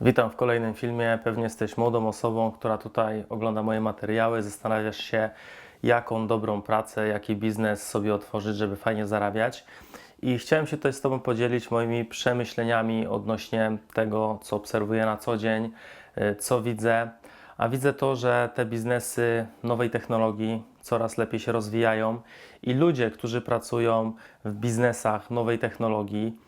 Witam w kolejnym filmie. Pewnie jesteś młodą osobą, która tutaj ogląda moje materiały. Zastanawiasz się, jaką dobrą pracę, jaki biznes sobie otworzyć, żeby fajnie zarabiać. I chciałem się tutaj z Tobą podzielić moimi przemyśleniami odnośnie tego, co obserwuję na co dzień, y, co widzę. A widzę to, że te biznesy nowej technologii coraz lepiej się rozwijają i ludzie, którzy pracują w biznesach nowej technologii,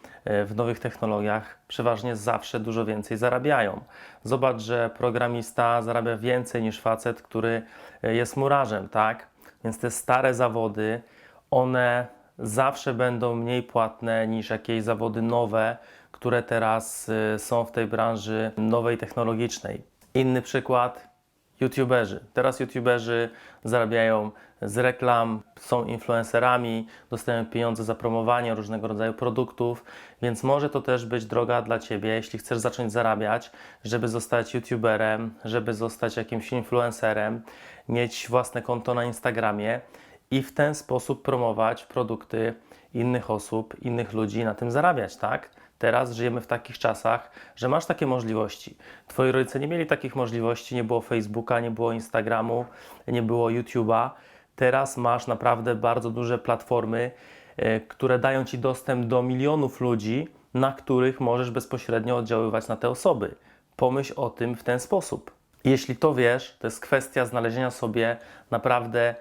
w nowych technologiach, przeważnie zawsze dużo więcej zarabiają. Zobacz, że programista zarabia więcej niż facet, który e, jest murarzem, tak? Więc te stare zawody, one zawsze będą mniej płatne niż jakieś zawody nowe, które teraz e, są w tej branży nowej technologicznej. Inny przykład, YouTuberzy. Teraz YouTuberzy zarabiają z reklam, są influencerami, dostają pieniądze za promowanie różnego rodzaju produktów, więc może to też być droga dla Ciebie, jeśli chcesz zacząć zarabiać, żeby zostać YouTuberem, żeby zostać jakimś influencerem, mieć własne konto na Instagramie i w ten sposób promować produkty innych osób, innych ludzi, na tym zarabiać, tak? Teraz żyjemy w takich czasach, że masz takie możliwości. Twoi rodzice nie mieli takich możliwości, nie było Facebooka, nie było Instagramu, nie było YouTube'a. Teraz masz naprawdę bardzo duże platformy, e, które dają Ci dostęp do milionów ludzi, na których możesz bezpośrednio oddziaływać na te osoby. Pomyśl o tym w ten sposób. Jeśli to wiesz, to jest kwestia znalezienia sobie naprawdę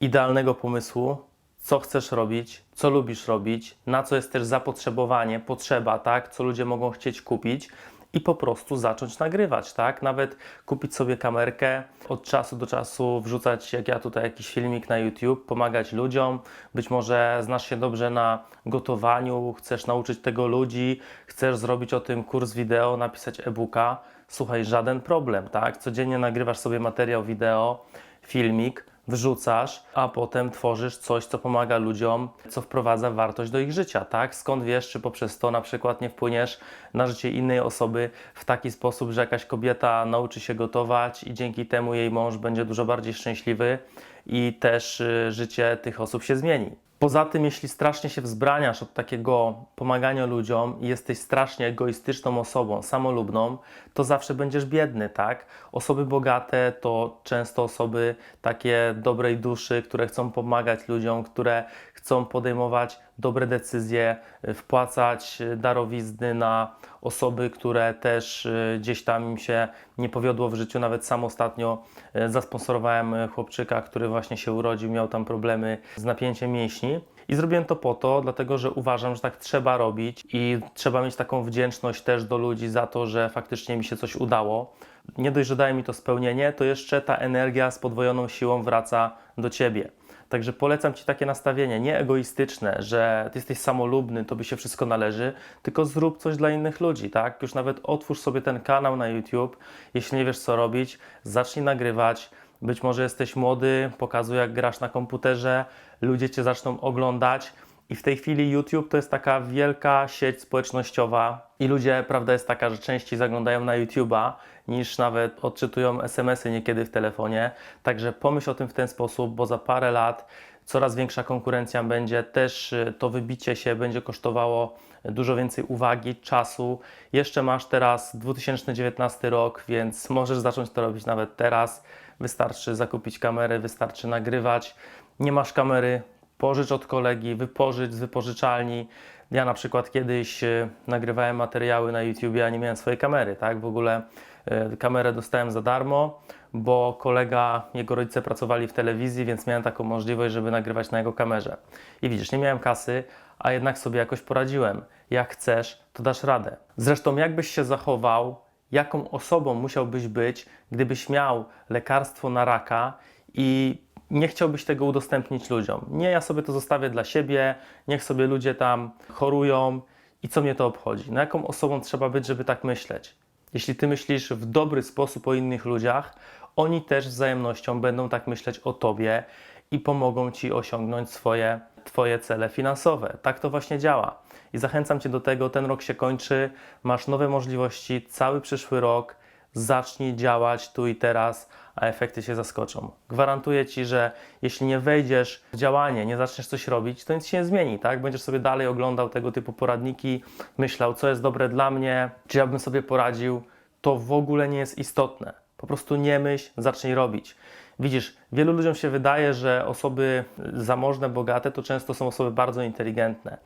idealnego pomysłu, co chcesz robić, co lubisz robić, na co jest też zapotrzebowanie, potrzeba, tak, co ludzie mogą chcieć kupić i po prostu zacząć nagrywać, tak? Nawet kupić sobie kamerkę, od czasu do czasu wrzucać, jak ja tutaj, jakiś filmik na YouTube, pomagać ludziom. Być może znasz się dobrze na gotowaniu, chcesz nauczyć tego ludzi, chcesz zrobić o tym kurs wideo, napisać e-booka. Słuchaj, żaden problem, tak? Codziennie nagrywasz sobie materiał wideo, filmik, wrzucasz, a potem tworzysz coś, co pomaga ludziom, co wprowadza wartość do ich życia, tak? Skąd wiesz, czy poprzez to na przykład nie wpłyniesz na życie innej osoby w taki sposób, że jakaś kobieta nauczy się gotować i dzięki temu jej mąż będzie dużo bardziej szczęśliwy i też y, życie tych osób się zmieni. Poza tym, jeśli strasznie się wzbraniasz od takiego pomagania ludziom i jesteś strasznie egoistyczną osobą, samolubną, to zawsze będziesz biedny, tak? Osoby bogate to często osoby takie dobrej duszy, które chcą pomagać ludziom, które chcą podejmować dobre decyzje, wpłacać darowizny na osoby, które też y, gdzieś tam im się nie powiodło w życiu. Nawet sam ostatnio zasponsorowałem chłopczyka, który właśnie się urodził, miał tam problemy z napięciem mięśni. I zrobiłem to po to, dlatego że uważam, że tak trzeba robić i trzeba mieć taką wdzięczność też do ludzi za to, że faktycznie mi się coś udało. Nie dość, że daje mi to spełnienie, to jeszcze ta energia z podwojoną siłą wraca do ciebie. Także polecam Ci takie nastawienie, nie egoistyczne, że Ty jesteś samolubny, to by się wszystko należy, tylko zrób coś dla innych ludzi, tak? Już nawet otwórz sobie ten kanał na YouTube, jeśli nie wiesz co robić, zacznij nagrywać, być może jesteś młody, pokazuj jak grasz na komputerze, ludzie Cię zaczną oglądać, i w tej chwili YouTube to jest taka wielka sieć społecznościowa i ludzie, prawda jest taka, że częściej zaglądają na YouTube'a niż nawet odczytują SMS-y niekiedy w telefonie. Także pomyśl o tym w ten sposób, bo za parę lat coraz większa konkurencja będzie, też y, to wybicie się będzie kosztowało dużo więcej uwagi, czasu. Jeszcze masz teraz 2019 rok, więc możesz zacząć to robić nawet teraz. Wystarczy zakupić kamerę, wystarczy nagrywać. Nie masz kamery, pożycz od kolegi, wypożycz z wypożyczalni. Ja na przykład kiedyś e, nagrywałem materiały na YouTube, a nie miałem swojej kamery, tak? W ogóle e, kamerę dostałem za darmo, bo kolega, jego rodzice pracowali w telewizji, więc miałem taką możliwość, żeby nagrywać na jego kamerze. I widzisz, nie miałem kasy, a jednak sobie jakoś poradziłem. Jak chcesz, to dasz radę. Zresztą, jakbyś się zachował, jaką osobą musiałbyś być, gdybyś miał lekarstwo na raka i nie chciałbyś tego udostępnić ludziom. Nie, ja sobie to zostawię dla siebie, niech sobie ludzie tam chorują i co mnie to obchodzi. No jaką osobą trzeba być, żeby tak myśleć? Jeśli ty myślisz w dobry sposób o innych ludziach, oni też wzajemnością będą tak myśleć o tobie i pomogą ci osiągnąć swoje Twoje cele finansowe. Tak to właśnie działa. I zachęcam Cię do tego, ten rok się kończy, masz nowe możliwości, cały przyszły rok, zacznij działać tu i teraz, a efekty się zaskoczą. Gwarantuję Ci, że jeśli nie wejdziesz w działanie, nie zaczniesz coś robić, to nic się nie zmieni, tak? Będziesz sobie dalej oglądał tego typu poradniki, myślał, co jest dobre dla mnie, czy ja bym sobie poradził, to w ogóle nie jest istotne. Po prostu nie myśl, zacznij robić. Widzisz, wielu ludziom się wydaje, że osoby zamożne, bogate to często są osoby bardzo inteligentne.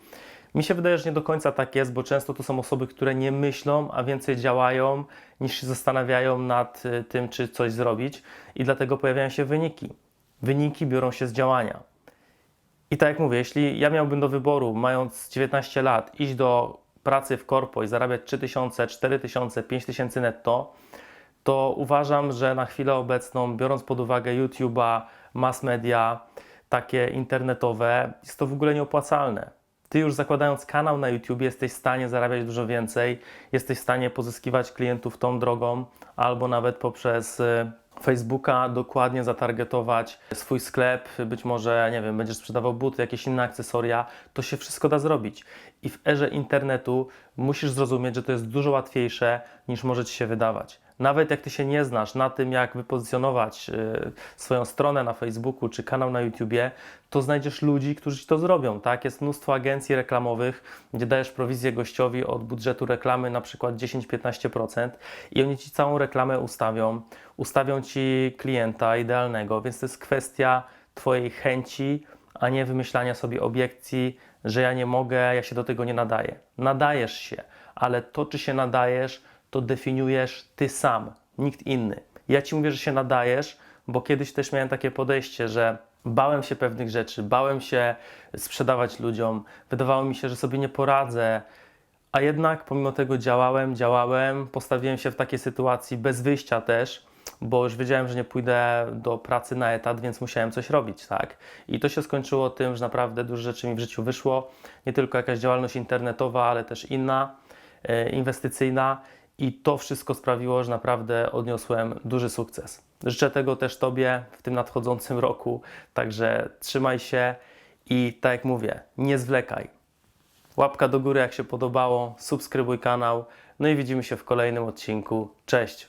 Mi się wydaje, że nie do końca tak jest, bo często to są osoby, które nie myślą, a więcej działają, niż się zastanawiają nad y, tym, czy coś zrobić, i dlatego pojawiają się wyniki. Wyniki biorą się z działania. I tak jak mówię, jeśli ja miałbym do wyboru, mając 19 lat, iść do pracy w korpo i zarabiać 3000, 4000, 5000 netto, to uważam, że na chwilę obecną, biorąc pod uwagę YouTube'a, mass media, takie internetowe, jest to w ogóle nieopłacalne. Ty już zakładając kanał na YouTube jesteś w stanie zarabiać dużo więcej, jesteś w stanie pozyskiwać klientów tą drogą, albo nawet poprzez y, Facebooka dokładnie zatargetować swój sklep, być może, nie wiem, będziesz sprzedawał buty, jakieś inne akcesoria, to się wszystko da zrobić. I w erze internetu musisz zrozumieć, że to jest dużo łatwiejsze niż może Ci się wydawać. Nawet jak Ty się nie znasz na tym, jak wypozycjonować y, swoją stronę na Facebooku czy kanał na YouTubie, to znajdziesz ludzi, którzy Ci to zrobią, tak? Jest mnóstwo agencji reklamowych, gdzie dajesz prowizję gościowi od budżetu reklamy na przykład 10-15% i oni Ci całą reklamę ustawią, ustawią Ci klienta idealnego, więc to jest kwestia Twojej chęci, a nie wymyślania sobie obiekcji, że ja nie mogę, ja się do tego nie nadaję. Nadajesz się, ale to, czy się nadajesz, to definiujesz ty sam, nikt inny. Ja ci mówię, że się nadajesz, bo kiedyś też miałem takie podejście, że bałem się pewnych rzeczy, bałem się sprzedawać ludziom, wydawało mi się, że sobie nie poradzę, a jednak pomimo tego działałem, działałem, postawiłem się w takiej sytuacji bez wyjścia też, bo już wiedziałem, że nie pójdę do pracy na etat, więc musiałem coś robić, tak? I to się skończyło tym, że naprawdę dużo rzeczy mi w życiu wyszło, nie tylko jakaś działalność internetowa, ale też inna, e, inwestycyjna i to wszystko sprawiło, że naprawdę odniosłem duży sukces. Życzę tego też Tobie w tym nadchodzącym roku, także trzymaj się i tak jak mówię, nie zwlekaj. Łapka do góry, jak się podobało, subskrybuj kanał. No i widzimy się w kolejnym odcinku. Cześć!